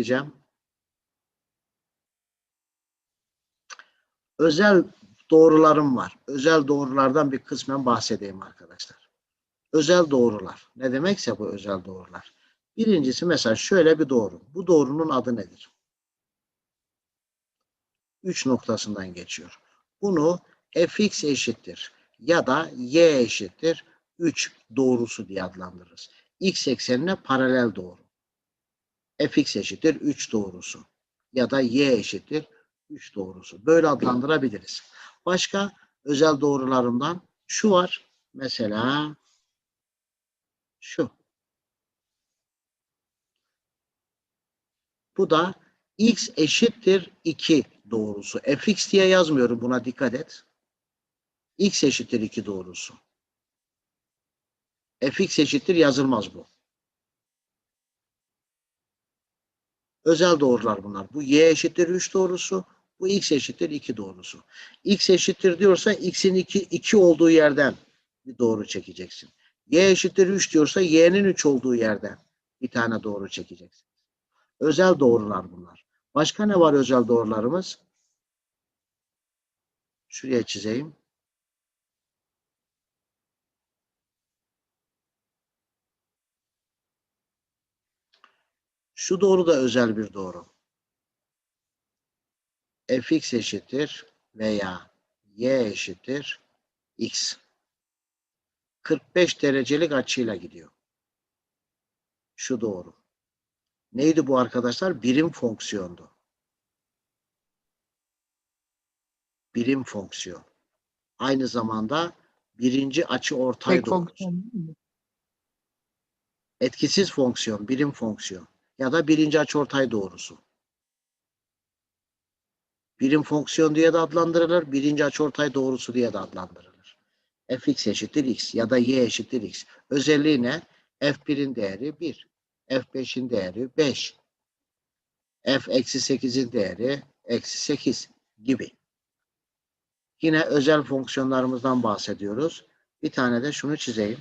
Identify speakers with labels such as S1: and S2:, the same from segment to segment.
S1: bahsedeceğim. Özel doğrularım var. Özel doğrulardan bir kısmen bahsedeyim arkadaşlar. Özel doğrular. Ne demekse bu özel doğrular. Birincisi mesela şöyle bir doğru. Bu doğrunun adı nedir? 3 noktasından geçiyor. Bunu fx eşittir ya da y eşittir 3 doğrusu diye adlandırırız. x eksenine paralel doğru. Fx eşittir 3 doğrusu ya da y eşittir 3 doğrusu. Böyle adlandırabiliriz. Başka özel doğrularından şu var. Mesela şu. Bu da x eşittir 2 doğrusu. fx diye yazmıyorum buna dikkat et. x eşittir 2 doğrusu. fx eşittir yazılmaz bu. Özel doğrular bunlar. Bu y eşittir 3 doğrusu. Bu x eşittir 2 doğrusu. x eşittir diyorsa x'in 2, 2 olduğu yerden bir doğru çekeceksin. y eşittir 3 diyorsa y'nin 3 olduğu yerden bir tane doğru çekeceksin. Özel doğrular bunlar. Başka ne var özel doğrularımız? Şuraya çizeyim. Şu doğru da özel bir doğru. fx eşittir veya y eşittir x. 45 derecelik açıyla gidiyor. Şu doğru. Neydi bu arkadaşlar? Birim fonksiyondu. Birim fonksiyon. Aynı zamanda birinci açı ortay doğrusu. Etkisiz fonksiyon, birim fonksiyon ya da birinci açıortay doğrusu. Birim fonksiyon diye de adlandırılır, birinci açıortay doğrusu diye de adlandırılır. fx eşittir x ya da y eşittir x. Özelliği ne? f1'in değeri 1, f5'in değeri 5, f eksi 8'in değeri eksi 8 gibi. Yine özel fonksiyonlarımızdan bahsediyoruz. Bir tane de şunu çizeyim.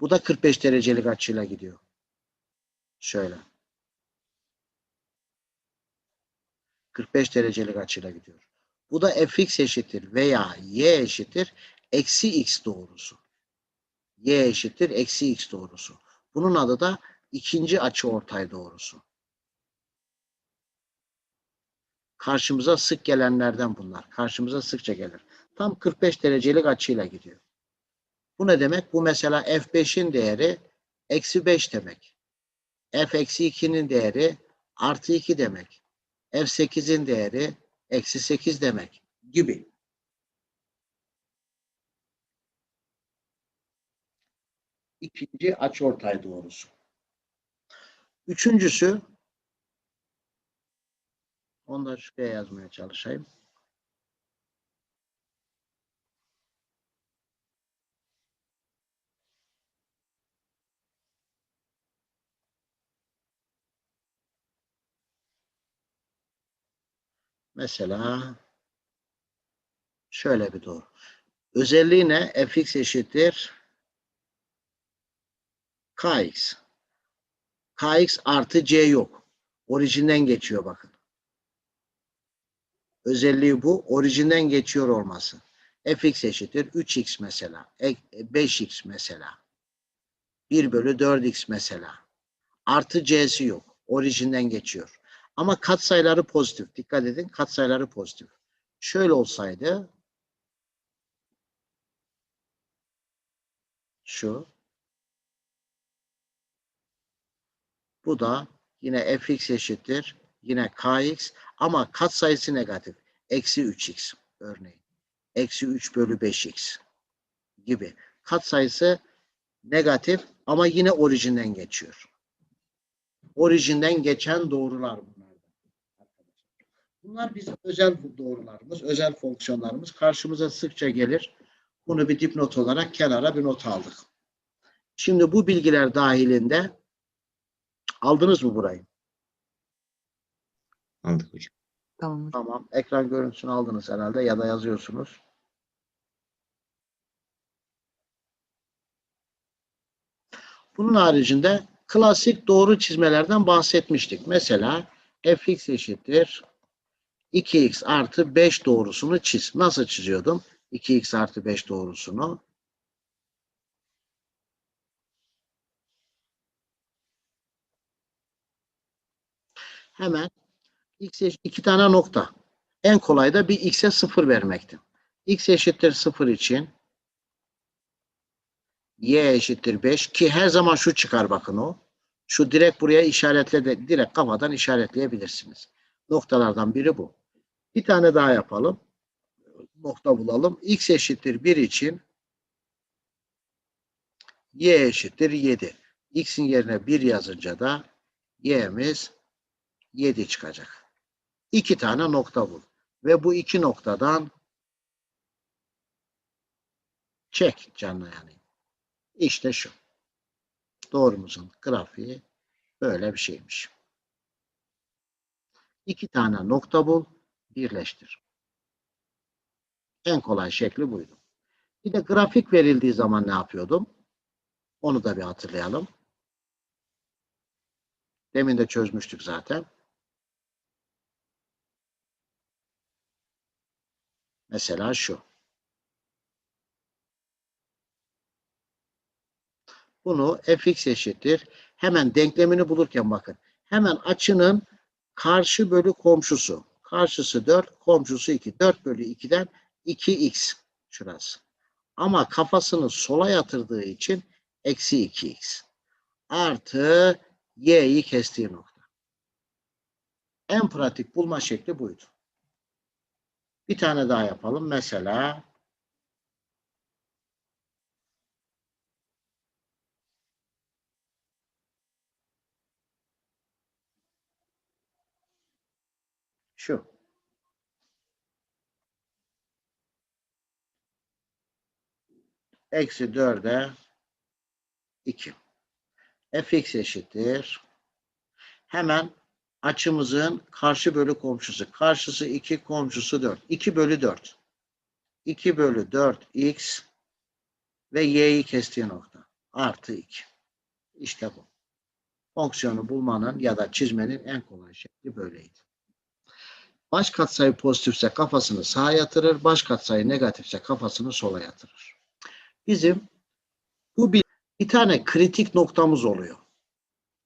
S1: Bu da 45 derecelik açıyla gidiyor. Şöyle. 45 derecelik açıyla gidiyor. Bu da fx eşittir veya y eşittir eksi x doğrusu. y eşittir eksi x doğrusu. Bunun adı da ikinci açıortay doğrusu. Karşımıza sık gelenlerden bunlar. Karşımıza sıkça gelir. Tam 45 derecelik açıyla gidiyor. Bu ne demek? Bu mesela f5'in değeri eksi 5 demek. f eksi 2'nin değeri artı 2 demek. f8'in değeri eksi 8 demek gibi. İkinci açıortay doğrusu. Üçüncüsü onu da şuraya yazmaya çalışayım. Mesela şöyle bir doğru. Özelliği ne? fx eşittir kx. kx artı c yok. Orijinden geçiyor bakın. Özelliği bu. Orijinden geçiyor olması. fx eşittir 3x mesela. e- 5x mesela. 1 bölü 4x mesela. Artı c'si yok. Orijinden geçiyor. Ama katsayıları pozitif. Dikkat edin katsayıları pozitif. Şöyle olsaydı şu bu da yine fx eşittir yine kx ama katsayısı negatif. Eksi 3x örneğin. Eksi 3 bölü 5x gibi. Katsayısı negatif ama yine orijinden geçiyor. Orijinden geçen doğrular bunlar. Bunlar bizim özel doğrularımız, özel fonksiyonlarımız. Karşımıza sıkça gelir. Bunu bir dipnot olarak kenara bir not aldık. Şimdi bu bilgiler dahilinde aldınız mı burayı?
S2: Aldık hocam.
S3: Tamam.
S1: Tamam. Ekran görüntüsünü aldınız herhalde ya da yazıyorsunuz. Bunun haricinde klasik doğru çizmelerden bahsetmiştik. Mesela fx eşittir 2x artı 5 doğrusunu çiz. Nasıl çiziyordum? 2x artı 5 doğrusunu. Hemen x eş- iki tane nokta. En kolay da bir x'e 0 vermekti. x eşittir 0 için y eşittir 5 ki her zaman şu çıkar bakın o. Şu direkt buraya işaretle de direkt kafadan işaretleyebilirsiniz. Noktalardan biri bu. Bir tane daha yapalım. Nokta bulalım. x eşittir 1 için y eşittir 7. x'in yerine 1 yazınca da y'miz 7 çıkacak. İki tane nokta bul. Ve bu iki noktadan çek canlı yani. İşte şu. Doğrumuzun grafiği böyle bir şeymiş. İki tane nokta bul, birleştir. En kolay şekli buydu. Bir de grafik verildiği zaman ne yapıyordum? Onu da bir hatırlayalım. Demin de çözmüştük zaten. Mesela şu. Bunu fx eşittir. Hemen denklemini bulurken bakın. Hemen açının karşı bölü komşusu. Karşısı 4, komşusu 2. 4 bölü 2'den 2x şurası. Ama kafasını sola yatırdığı için eksi 2x. Artı y'yi kestiği nokta. En pratik bulma şekli buydu. Bir tane daha yapalım. Mesela şu. Eksi 4'e 2. fx eşittir. Hemen açımızın karşı bölü komşusu. Karşısı 2, komşusu 4. 2 bölü 4. 2 bölü 4 x ve y'yi kestiği nokta. Artı 2. İşte bu. Fonksiyonu bulmanın ya da çizmenin en kolay şekli böyleydi. Baş katsayı pozitifse kafasını sağa yatırır, baş katsayı negatifse kafasını sola yatırır. Bizim bu bir, bir tane kritik noktamız oluyor.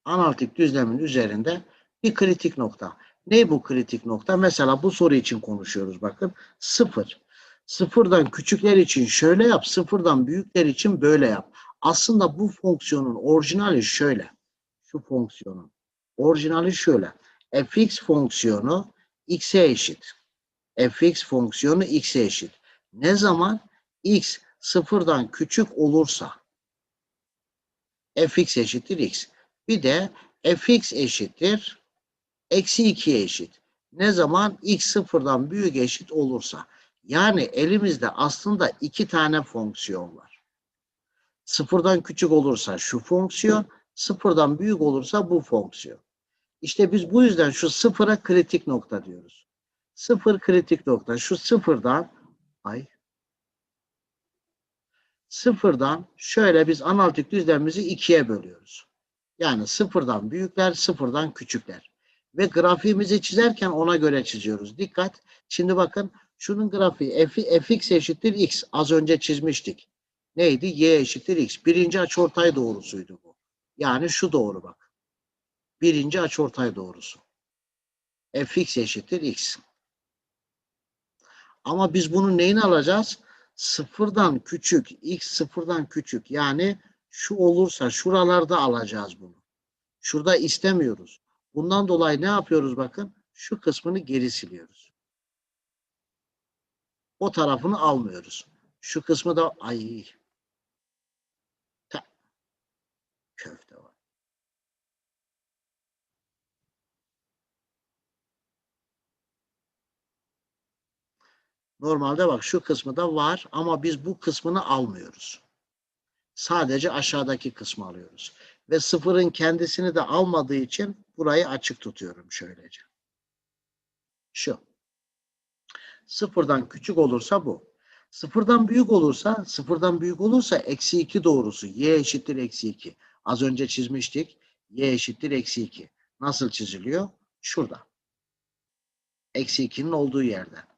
S1: Analitik düzlemin üzerinde bir kritik nokta. Ne bu kritik nokta? Mesela bu soru için konuşuyoruz bakın. Sıfır. Sıfırdan küçükler için şöyle yap, sıfırdan büyükler için böyle yap. Aslında bu fonksiyonun orijinali şöyle. Şu fonksiyonun. Orijinali şöyle. fx fonksiyonu x'e eşit. fx fonksiyonu x'e eşit. Ne zaman? x sıfırdan küçük olursa fx eşittir x. Bir de fx eşittir eksi 2'ye eşit. Ne zaman x sıfırdan büyük eşit olursa. Yani elimizde aslında iki tane fonksiyon var. Sıfırdan küçük olursa şu fonksiyon, sıfırdan büyük olursa bu fonksiyon. İşte biz bu yüzden şu sıfıra kritik nokta diyoruz. Sıfır kritik nokta. Şu sıfırdan ay sıfırdan şöyle biz analitik düzlemimizi ikiye bölüyoruz. Yani sıfırdan büyükler, sıfırdan küçükler. Ve grafiğimizi çizerken ona göre çiziyoruz. Dikkat. Şimdi bakın şunun grafiği f, fx eşittir x. Az önce çizmiştik. Neydi? y eşittir x. Birinci açıortay doğrusuydu bu. Yani şu doğru bak. Birinci açıortay doğrusu. fx eşittir x. Ama biz bunun neyini alacağız? Sıfırdan küçük, x sıfırdan küçük. Yani şu olursa şuralarda alacağız bunu. Şurada istemiyoruz. Bundan dolayı ne yapıyoruz bakın? Şu kısmını geri siliyoruz. O tarafını almıyoruz. Şu kısmı da ay Normalde bak şu kısmı da var ama biz bu kısmını almıyoruz. Sadece aşağıdaki kısmı alıyoruz. Ve sıfırın kendisini de almadığı için burayı açık tutuyorum şöylece. Şu. Sıfırdan küçük olursa bu. Sıfırdan büyük olursa, sıfırdan büyük olursa eksi 2 doğrusu. Y eşittir eksi 2. Az önce çizmiştik. y eşittir eksi 2. Nasıl çiziliyor? Şurada. Eksi 2'nin olduğu yerden.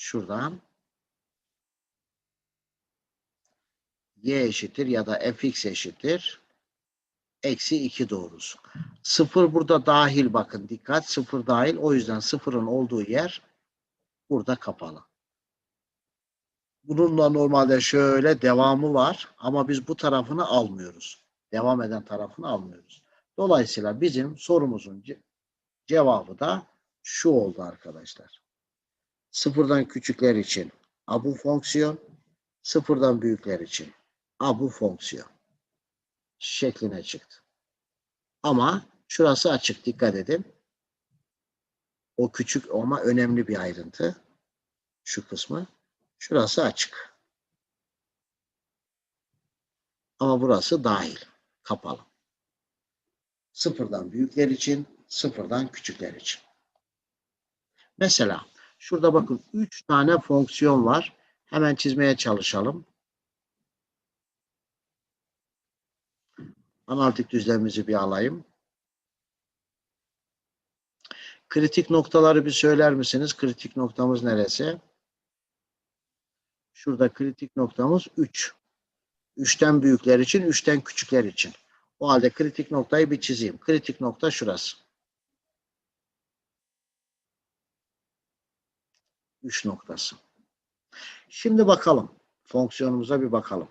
S1: Şuradan y eşittir ya da fx eşittir eksi 2 doğrusu. Sıfır burada dahil bakın dikkat sıfır dahil o yüzden sıfırın olduğu yer burada kapalı. Bununla normalde şöyle devamı var ama biz bu tarafını almıyoruz. Devam eden tarafını almıyoruz. Dolayısıyla bizim sorumuzun ce- cevabı da şu oldu arkadaşlar. Sıfırdan küçükler için a bu fonksiyon, sıfırdan büyükler için a bu fonksiyon şekline çıktı. Ama şurası açık dikkat edin. O küçük ama önemli bir ayrıntı. Şu kısmı. Şurası açık. Ama burası dahil. Kapalı. Sıfırdan büyükler için, sıfırdan küçükler için. Mesela şurada bakın 3 tane fonksiyon var. Hemen çizmeye çalışalım. Analitik düzlemimizi bir alayım. Kritik noktaları bir söyler misiniz? Kritik noktamız neresi? Şurada kritik noktamız 3. 3'ten büyükler için, 3'ten küçükler için. O halde kritik noktayı bir çizeyim. Kritik nokta şurası. 3 noktası. Şimdi bakalım. Fonksiyonumuza bir bakalım.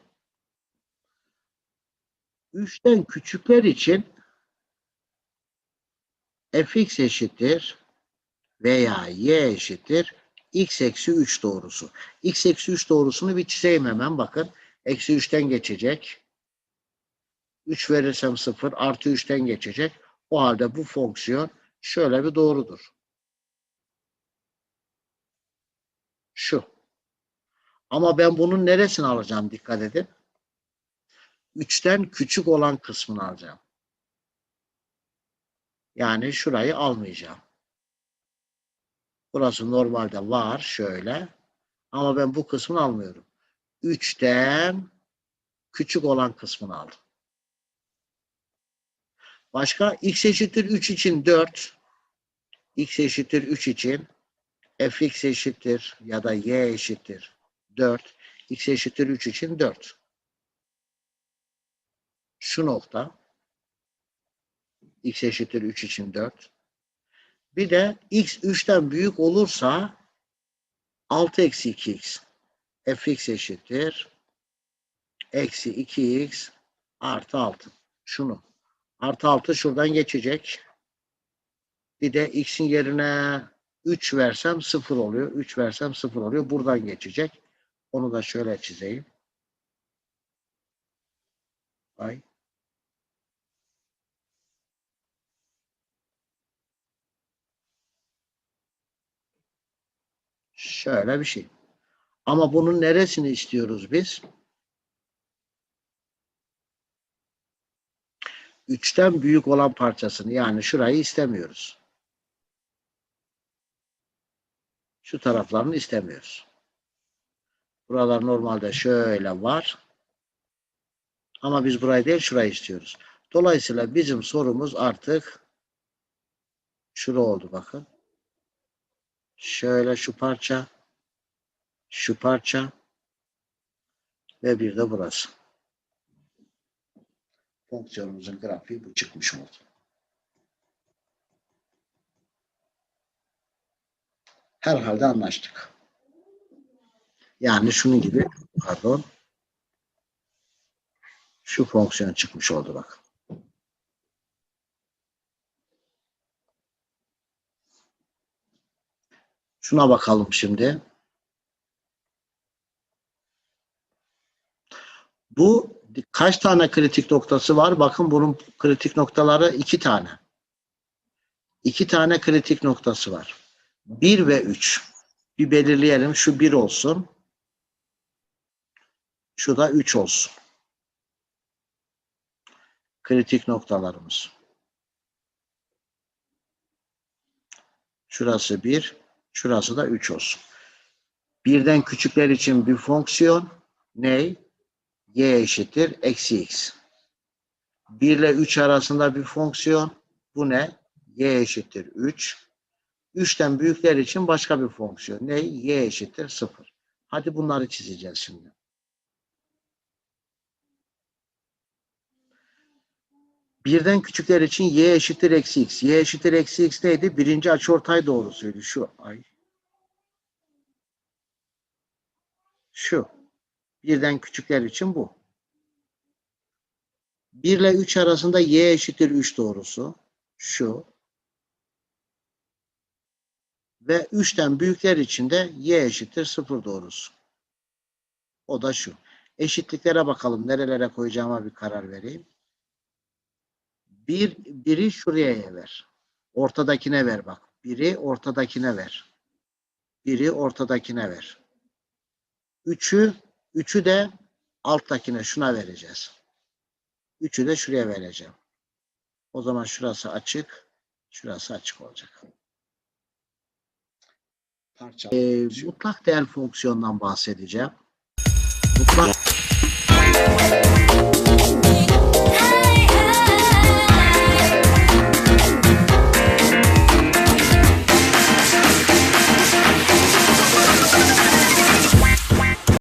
S1: 3'ten küçükler için fx eşittir veya y eşittir x eksi 3 doğrusu. x eksi 3 doğrusunu bir çizeyim hemen bakın. Eksi 3'ten geçecek. 3 verirsem 0 artı 3'ten geçecek. O halde bu fonksiyon şöyle bir doğrudur. Şu. Ama ben bunun neresini alacağım dikkat edin. 3'ten küçük olan kısmını alacağım. Yani şurayı almayacağım. Burası normalde var şöyle. Ama ben bu kısmını almıyorum. 3'ten küçük olan kısmını aldım. Başka x eşittir 3 için 4. x eşittir 3 için fx eşittir ya da y eşittir 4. x eşittir 3 için 4. Şu nokta x eşittir 3 için 4. Bir de x 3'ten büyük olursa 6 eksi 2x fx eşittir eksi 2x artı 6. Şunu. Artı 6 şuradan geçecek. Bir de x'in yerine 3 versem 0 oluyor. 3 versem 0 oluyor. Buradan geçecek. Onu da şöyle çizeyim. Ay. Şöyle bir şey. Ama bunun neresini istiyoruz biz? Üçten büyük olan parçasını yani şurayı istemiyoruz. Şu taraflarını istemiyoruz. Buralar normalde şöyle var. Ama biz burayı değil şurayı istiyoruz. Dolayısıyla bizim sorumuz artık şura oldu bakın. Şöyle şu parça, şu parça ve bir de burası. Fonksiyonumuzun grafiği bu çıkmış oldu. Herhalde anlaştık. Yani şunun gibi, pardon, şu fonksiyon çıkmış oldu bak. Şuna bakalım şimdi. Bu kaç tane kritik noktası var? Bakın bunun kritik noktaları iki tane. İki tane kritik noktası var. Bir ve üç. Bir belirleyelim. Şu bir olsun. Şu da üç olsun. Kritik noktalarımız. Şurası bir. Şurası da 3 olsun. Birden küçükler için bir fonksiyon ne? y eşittir eksi x. 1 ile 3 arasında bir fonksiyon. Bu ne? y eşittir 3. 3'ten büyükler için başka bir fonksiyon. Ne? y eşittir 0. Hadi bunları çizeceğiz şimdi. Birden küçükler için y eşittir eksi x. y eşittir eksi x neydi? Birinci açıortay doğrusuydu. Şu ay. Şu. Birden küçükler için bu. 1 ile 3 arasında y eşittir 3 doğrusu. Şu. Ve 3'ten büyükler için de y eşittir 0 doğrusu. O da şu. Eşitliklere bakalım. Nerelere koyacağıma bir karar vereyim. Bir, biri şuraya ver. Ortadakine ver bak. Biri ortadakine ver. Biri ortadakine ver. Üçü, üçü de alttakine şuna vereceğiz. Üçü de şuraya vereceğim. O zaman şurası açık, şurası açık olacak.
S3: Parça.
S1: Ee, mutlak değer fonksiyondan bahsedeceğim. Mutlak